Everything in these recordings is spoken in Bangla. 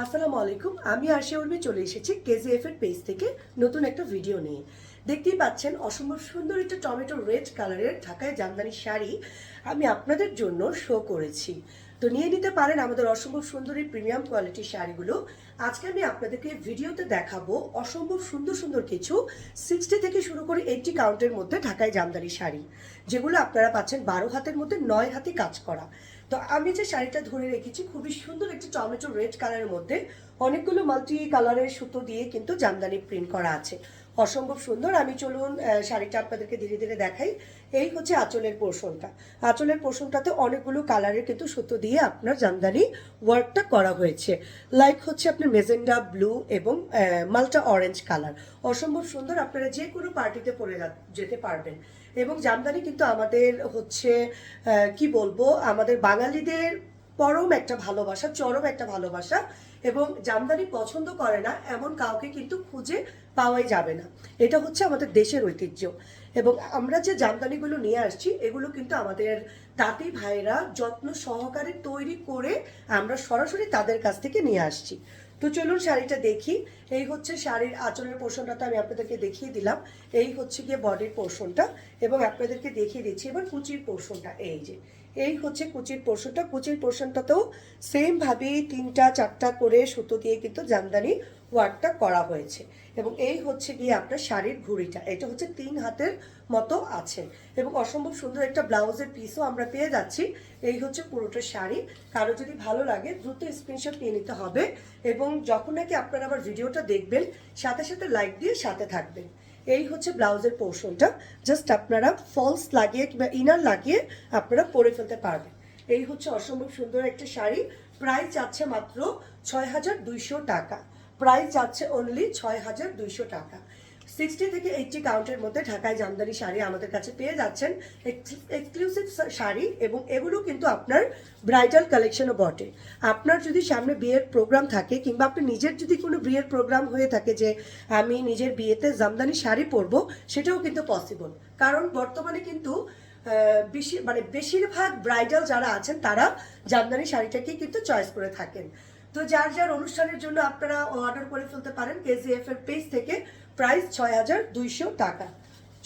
আসসালামু আলাইকুম, আমি আশিয়া উর্মি চলে এসেছি কেজিএফ এর পেজ থেকে নতুন একটা ভিডিও নিয়ে। দেখতেই পাচ্ছেন অসম্ভব সুন্দর একটা টমেটো রেড কালারের ঢাকায় জামদানি শাড়ি আমি আপনাদের জন্য শো করেছি। তো নিয়ে নিতে পারেন আমাদের অসম্ভব সুন্দরী প্রিমিয়াম কোয়ালিটির শাড়িগুলো। আজকে আমি আপনাদেরকে ভিডিওতে দেখাবো অসম্ভব সুন্দর সুন্দর কিছু সিক্সটি থেকে শুরু করে এইটটি কাউন্টের মধ্যে ঢাকায় জামদানি শাড়ি, যেগুলো আপনারা পাচ্ছেন বারো হাতের মধ্যে, নয় হাতে কাজ করা। তো আমি যে শাড়িটা ধরে রেখেছি, খুবই সুন্দর একটি টমেটো রেড কালারের মধ্যে অনেকগুলো মাল্টি কালারের সুতো দিয়ে কিন্তু জামদানি প্রিন্ট করা আছে। অসম্ভব সুন্দর। আমি চলুন শাড়িটা আপনাদেরকে ধীরে ধীরে দেখাই। এই হচ্ছে আঁচলের পোর্শনটা। আঁচলের পোর্শনটাতে অনেকগুলো কালারের কিন্তু সুতো দিয়ে আপনার জামদানি ওয়ার্কটা করা হয়েছে। লাইক হচ্ছে আপনার মেজেন্ডা ব্লু এবং মাল্টা অরেঞ্জ কালার অসম্ভব সুন্দর, আপনারা যে কোনো পার্টিতে পরে যেতে পারবেন। এবং জামদানি কিন্তু আমাদের হচ্ছে কি বলব, আমাদের বাঙালিদের পরম একটা ভালোবাসা, চরম একটা ভালোবাসা। এবং জামদানি পছন্দ করে না, এমন কাউকে কিন্তু খুঁজে পাওয়াই যাবে না। এটা হচ্ছে আমাদের দেশের ঐতিহ্য। এবং আমরা যে জামদানিগুলো নিয়ে আসছি, এগুলো কিন্তু আমাদের তাঁতি ভাইরা যত্ন সহকারে তৈরি করে আমরা সরাসরি তাদের কাছ থেকে নিয়ে আসছি। তো চলুন শাড়িটা দেখি। এই হচ্ছে শাড়ির আঁচলের পোর্শনটা তো আমি আপনাদেরকে দেখিয়ে দিলাম। এই হচ্ছে গিয়ে বডির পোর্শনটা এবং আপনাদেরকে দেখিয়ে দিচ্ছি এবার কুচির পোর্শনটা এই যে এই হচ্ছে কুচির পোর্শনটা। কুচির পোর্শনটাতেও সেমভাবেই তিনটা, চারটা করে সুতো দিয়ে কিন্তু জামদানি ওয়ার্কটা করা হয়েছে। এবং এই হচ্ছে গিয়ে আপনার শাড়ির ঘুড়িটা। এটা হচ্ছে তিন হাতের মতো আছে। এবং অসম্ভব সুন্দর একটা ব্লাউজের পিসও আমরা পেয়ে যাচ্ছি। এই হচ্ছে পুরোটা শাড়ি। কারও যদি ভালো লাগে, দ্রুত স্ক্রিনশট নিয়ে নিতে হবে। এবং যখন নাকি আপনারা আবার ভিডিওটা দেখবেন, সাথে সাথে লাইক দিয়ে সাথে থাকবেন। এই হচ্ছে ব্লাউজের পোর্শনটা। জাস্ট আপনারা ফলস লাগিয়ে কিংবা ইনার লাগিয়ে আপনারা পরে ফেলতে পারবেন। এই হচ্ছে অসম্ভব সুন্দর একটা শাড়ি। প্রাইস যাচ্ছে মাত্র ছয় হাজার দুইশো টাকা। প্রাইস যাচ্ছে অনলি ছয় হাজার দুইশো টাকা। সিক্সটি থেকে এইটটি কাউন্টের মধ্যে ঢাকায় জামদানি শাড়ি আমাদের কাছে পেয়ে যাচ্ছেন। এক্সক্লুসিভ শাড়ি এবং এগুলো কিন্তু আপনার ব্রাইডাল কালেকশনও বটে। আপনার যদি সামনে বিয়ের প্রোগ্রাম থাকে কিংবা আপনি নিজের যদি কোনো বিয়ের প্রোগ্রাম হয়ে থাকে যে আমি নিজের বিয়েতে জামদানি শাড়ি পরবো, সেটাও কিন্তু পসিবল কারণ বর্তমানে কিন্তু বেশি মানে বেশিরভাগ ব্রাইডাল যারা আছেন তারা জামদানি শাড়িটাকেই কিন্তু চয়েস করে থাকেন। তো যার যার অনুষ্ঠানের জন্য আপনারা অর্ডার করে ফেলতে পারেন কেজিএফ এর পেজ থেকে প্রাইস ছয় হাজার দুইশো টাকা।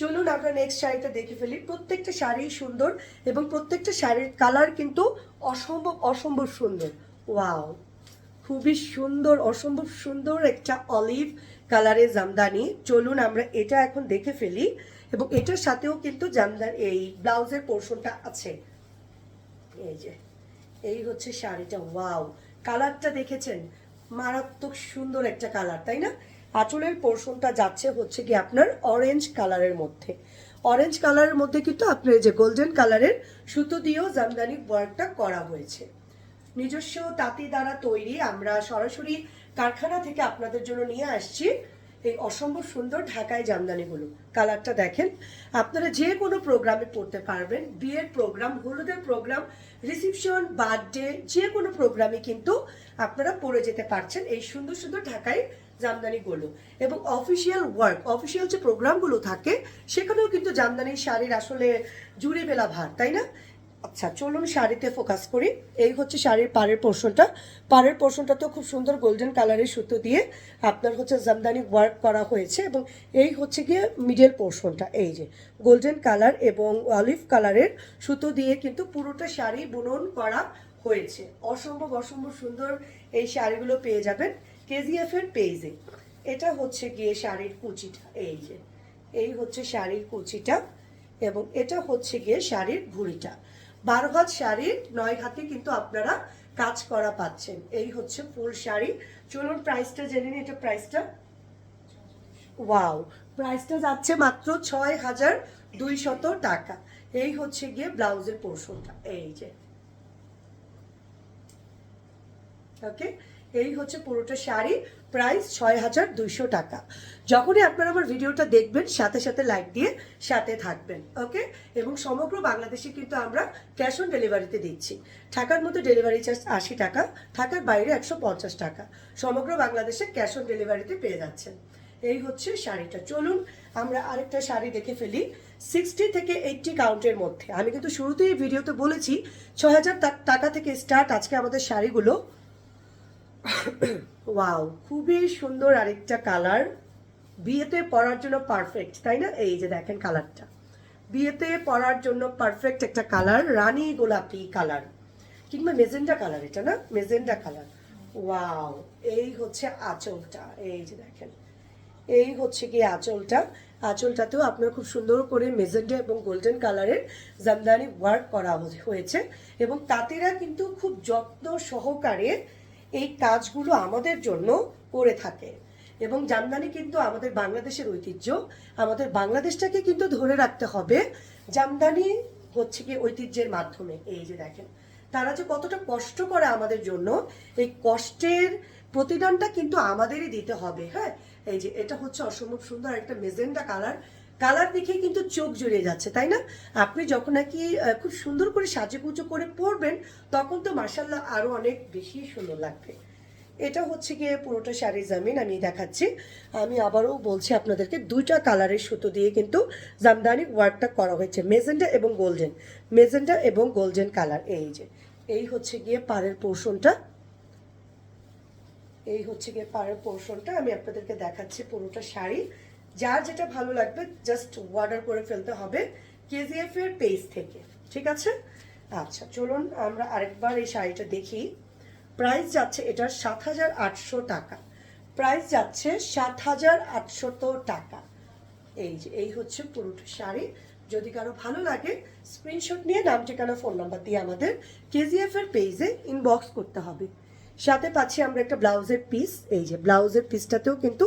চলুন আমরা নেক্সট শাড়িটা দেখে ফেলি। প্রত্যেকটা শাড়ি সুন্দর এবং প্রত্যেকটা শাড়ির কালার কিন্তু অসম্ভব অসম্ভব সুন্দর। ওয়াও খুবই সুন্দর, অসম্ভব সুন্দর একটা অলিভ কালারের জামদানি। চলুন আমরা এটা এখন দেখে ফেলি এবং এটার সাথেও কিন্তু জামদানি, এই ব্লাউজের পোর্শনটা আছে। এই যে, এই হচ্ছে শাড়িটা। ওয়াও কালারটা দেখেছেন? মারাত্মক সুন্দর একটা কালার, তাই না? আঁচলের পোর্শনটা যাচ্ছে হচ্ছে কি আপনার অরেঞ্জ কালারের মধ্যে। অরেঞ্জ কালারের মধ্যে কিন্তু আপনার যে গোল্ডেন কালারের সুতো দিয়েও জামদানি ওয়ার্কটা করা হয়েছে। নিজস্ব তাঁতি দ্বারা তৈরি আমরা সরাসরি কারখানা থেকে আপনাদের জন্য নিয়ে আসছি। এই অসম্ভব সুন্দর ঢাকায় জামদানিগুলো কালারটা দেখেন, আপনারা যে কোনো প্রোগ্রামে পড়তে পারবেন। বিয়ের প্রোগ্রাম হলুদের প্রোগ্রাম রিসিপশন বার্থডে যে কোনো প্রোগ্রামে কিন্তু আপনারা পরে যেতে পারছেন এই সুন্দর সুন্দর ঢাকায় জামদানিগুলো এবং অফিসিয়াল ওয়ার্ক অফিসিয়াল যে প্রোগ্রামগুলো থাকে, সেখানেও কিন্তু জামদানি শাড়ির আসলে জুড়ে বেলা ভার, তাই না? আচ্ছা চলুন শাড়িতে ফোকাস করি। এই হচ্ছে শাড়ির পাড়ের পোর্শনটা পাড়ের পোর্শনটা তো খুব সুন্দর গোল্ডেন কালারের সুতো দিয়ে আপনার হচ্ছে জামদানি ওয়ার্ক করা হয়েছে এবং এই হচ্ছে গিয়ে মিডল পোর্শনটা এই যে গোল্ডেন কালার এবং অলিভ কালারের সুতো দিয়ে কিন্তু পুরোটা শাড়ি বুনন করা হয়েছে। অসম্ভব অসম্ভব সুন্দর এই শাড়িগুলো পেয়ে যাবেন কেজিএফ এর পেজে এটা হচ্ছে গিয়ে শাড়ির কুচিটা। এই যে, এই হচ্ছে শাড়ির কুচিটা এবং এটা হচ্ছে গিয়ে শাড়ির ভুঁড়িটা বারো হাত শাড়ির নয় হাতে কিন্তু আপনারা কাজ করা পাচ্ছেন। এই হচ্ছে ফুল শাড়ি। চলুন প্রাইসটা জেনে নিন এটা প্রাইসটা ওয়াও প্রাইসটা যাচ্ছে মাত্র ছয় হাজার দুইশত টাকা। এই হচ্ছে গিয়ে ব্লাউজের পোর্শনটা এই যে। ওকে এই হচ্ছে পুরোটা শাড়ি প্রাইস ছয় হাজার দুইশো টাকা। যখনই আপনারা আমার ভিডিওটা দেখবেন, সাথে সাথে লাইক দিয়ে সাথে থাকবেন ওকে এবং সমগ্র বাংলাদেশে কিন্তু আমরা ক্যাশ অন ডেলিভারিতে দিচ্ছি। ঢাকার মধ্যে ডেলিভারি চার্জ আশি টাকা, ঢাকার বাইরে একশো পঞ্চাশ টাকা। সমগ্র বাংলাদেশে ক্যাশ অন ডেলিভারিতে পেয়ে যাচ্ছেন। এই হচ্ছে শাড়িটা। চলুন, আমরা আরেকটা শাড়ি দেখে ফেলি। সিক্সটি থেকে এইটটি কাউন্টের মধ্যে। আমি কিন্তু শুরুতেই ভিডিওতে বলেছি ছয় হাজার টাকা থেকে স্টার্ট আজকে আমাদের শাড়িগুলো। ওয়াও খুবই সুন্দর আরেকটা কালার বিয়েতে পরার জন্য পারফেক্ট তাই না? এই যে দেখেন কালারটা বিয়েতে পরার জন্য পারফেক্ট একটা কালার রানী গোলাপি কালার কিংবা মেজেন্ডা কালার এটা না? মেজেন্ডা কালার ওয়াও এই হচ্ছে আঁচলটা, এই যে দেখেন। এই হচ্ছে কি আঁচলটা। আঁচলটাতেও আপনার খুব সুন্দর করে মেজেন্ডা এবং গোল্ডেন কালারের জামদানি ওয়ার্ক করা হয়েছে। এবং তাঁতিরা কিন্তু খুব যত্ন সহকারে এই কাজগুলো আমাদের জন্য করে থাকে। এবং জামদানি কিন্তু আমাদের বাংলাদেশের ঐতিহ্য। আমাদের বাংলাদেশটাকে কিন্তু ধরে রাখতে হবে। জামদানি হচ্ছে কি ঐতিহ্যের মাধ্যমে। এই যে দেখেন, তারা যে কতটা কষ্ট করে আমাদের জন্য এই কষ্টের প্রতিদানটা কিন্তু আমাদেরই দিতে হবে হ্যাঁ? এই যে এটা হচ্ছে অসম্ভব সুন্দর একটা মেজেন্ডা কালার। কালার দেখে কিন্তু চোখ জড়িয়ে যাচ্ছে, তাই না? আপনি যখন নাকি খুব সুন্দর করে সাজে পুজো করে পরবেন, তখন তো মার্শাল্লাহ আরও অনেক বেশি সুন্দর লাগবে। এটা হচ্ছে গিয়ে পুরোটা শাড়ি জামিন আমি দেখাচ্ছি। আমি আবারও বলছি আপনাদেরকে, দুইটা কালারের সুতো দিয়ে কিন্তু জামদানি ওয়ার্কটা করা হয়েছে মেজেন্ডা এবং গোল্ডেন। মেজেন্ডা এবং গোল্ডেন কালার, এই যে। এই হচ্ছে গিয়ে পাড়ের পোর্শনটা। এই হচ্ছে গিয়ে পাড়ের পোর্শনটা, আমি আপনাদেরকে দেখাচ্ছি পুরোটা শাড়ি। যার যেটা ভালো লাগবে জাস্ট অর্ডার করে ফেলতে হবে কেজিএফ এর পেজ থেকে, ঠিক আছে? আচ্ছা চলুন আমরা আরেকবার এই শাড়িটা দেখি। প্রাইস যাচ্ছে এটার সাত হাজার আটশো টাকা। প্রাইস যাচ্ছে সাত হাজার আটশত টাকা। এই যে, এই হচ্ছে পুরোটা শাড়ি। যদি কারও ভালো লাগে স্ক্রিনশট নিয়ে নাম, ঠিকানা ফোন নাম্বার দিয়ে আমাদের কেজিএফ এর পেজে ইনবক্স করতে হবে। সাথে পাচ্ছি আমরা একটা ব্লাউজের পিস এই যে ব্লাউজের পিসটাতেও কিন্তু